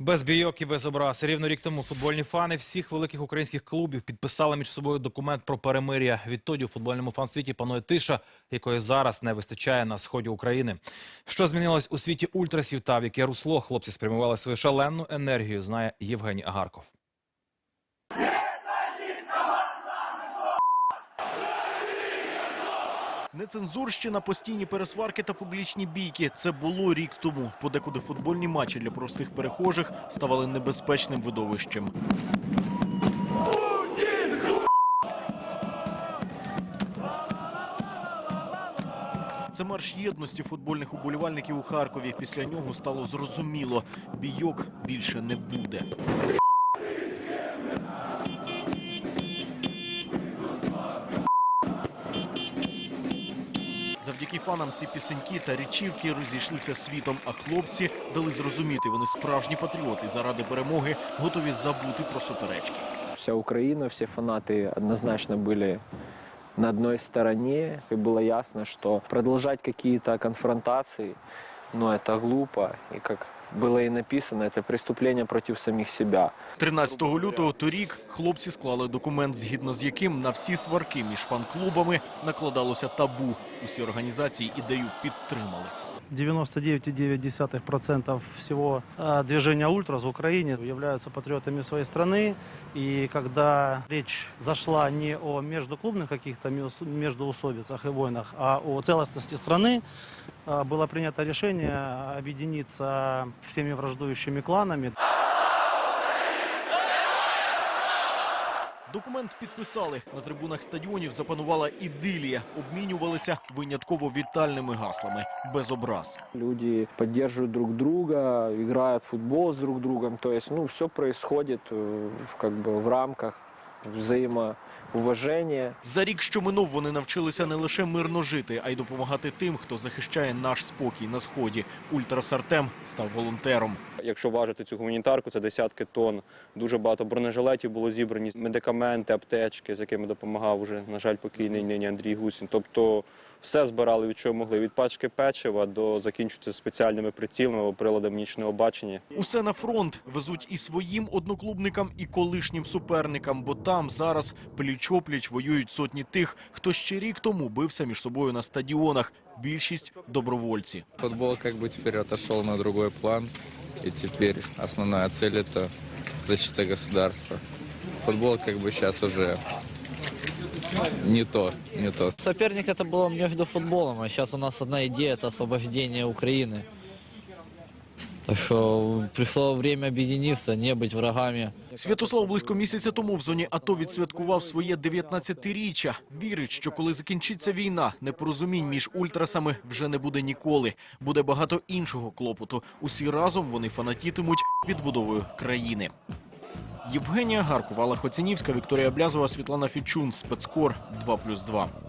Без бійок і без образ. Рівно рік тому футбольні фани всіх великих українських клубів підписали між собою документ про перемир'я. Відтоді у футбольному фан-світі панує тиша, якої зараз не вистачає на сході України. Що змінилось у світі ультрасів та в яке русло хлопці спрямували свою шалену енергію, знає Євгеній Агарков. Нецензурщина, постійні пересварки та публічні бійки. Це було рік тому. Подекуди футбольні матчі для простих перехожих ставали небезпечним видовищем. Це марш єдності футбольних уболівальників у Харкові. Після нього стало зрозуміло, бійок більше не буде. Завдяки фанам ці пісеньки та річівки розійшлися світом, а хлопці дали зрозуміти, вони справжні патріоти заради перемоги готові забути про суперечки. Вся Украина, все фанаты однозначно были на одной стороне. И было ясно, что продолжать какие-то конфронтации, ну, это глупо. И как было и написано, это преступление против самих себя. 13 лютого торік хлопці склали документ, згідно з яким на всі сварки між фан-клубами накладалося табу. Усі організації ідею підтримали. 99,9% всего э, движения ультрас в Украине являются патриотами своей страны. И когда речь зашла не о междуклубных каких-то мес- междуусобицах и войнах, а о целостности страны, э, было принято решение объединиться всеми враждующими кланами. Документ підписали. На трибунах стадіонів запанувала ідилія. Обмінювалися винятково вітальними гаслами без образ. Люди підтримують друг друга, грають в футбол з друг другом. Тобто, ну, все происходит э, в, как бы в рамках взаимоуважения. За рік, що минув, вони навчилися не лише мирно жити, а й допомагати тим, хто захищає наш спокій на сході. Ультрас Артем став волонтером. Якщо важити цю гуманітарку, це десятки тонн. Дуже багато бронежилетів було зібрані, медикаменти, аптечки, з якими допомагав уже, на жаль, покійний нині Андрій Гусін. Тобто все збирали від чого могли, від пачки печива до закінчується спеціальними прицілами або приладами нічного бачення. Усе на фронт везуть і своїм одноклубникам, і колишнім суперникам, бо там зараз пліч-опліч воюють сотні тих, хто ще рік тому бився між собою на стадіонах. Більшість добровольці. Футбол как бы теперь отошел на другой план, и теперь основная цель это защита государства. Футбол как бы сейчас уже не то, не то. Соперник это было между футболом, а сейчас у нас одна идея это освобождение Украины. Так что пришло время объединиться, не быть врагами. Святослав близько місяця тому в зоні АТО відсвяткував своє 19-річчя. Вірить, що коли закінчиться війна, непорозумінь між ультрасами вже не буде ніколи. Буде багато іншого клопоту. Усі разом вони фанатітимуть відбудовою країни. Євгенія Гаркова, Алла Хоцінівська, Вікторія Блязова, Світлана Фічун, Спецкор 2+,2.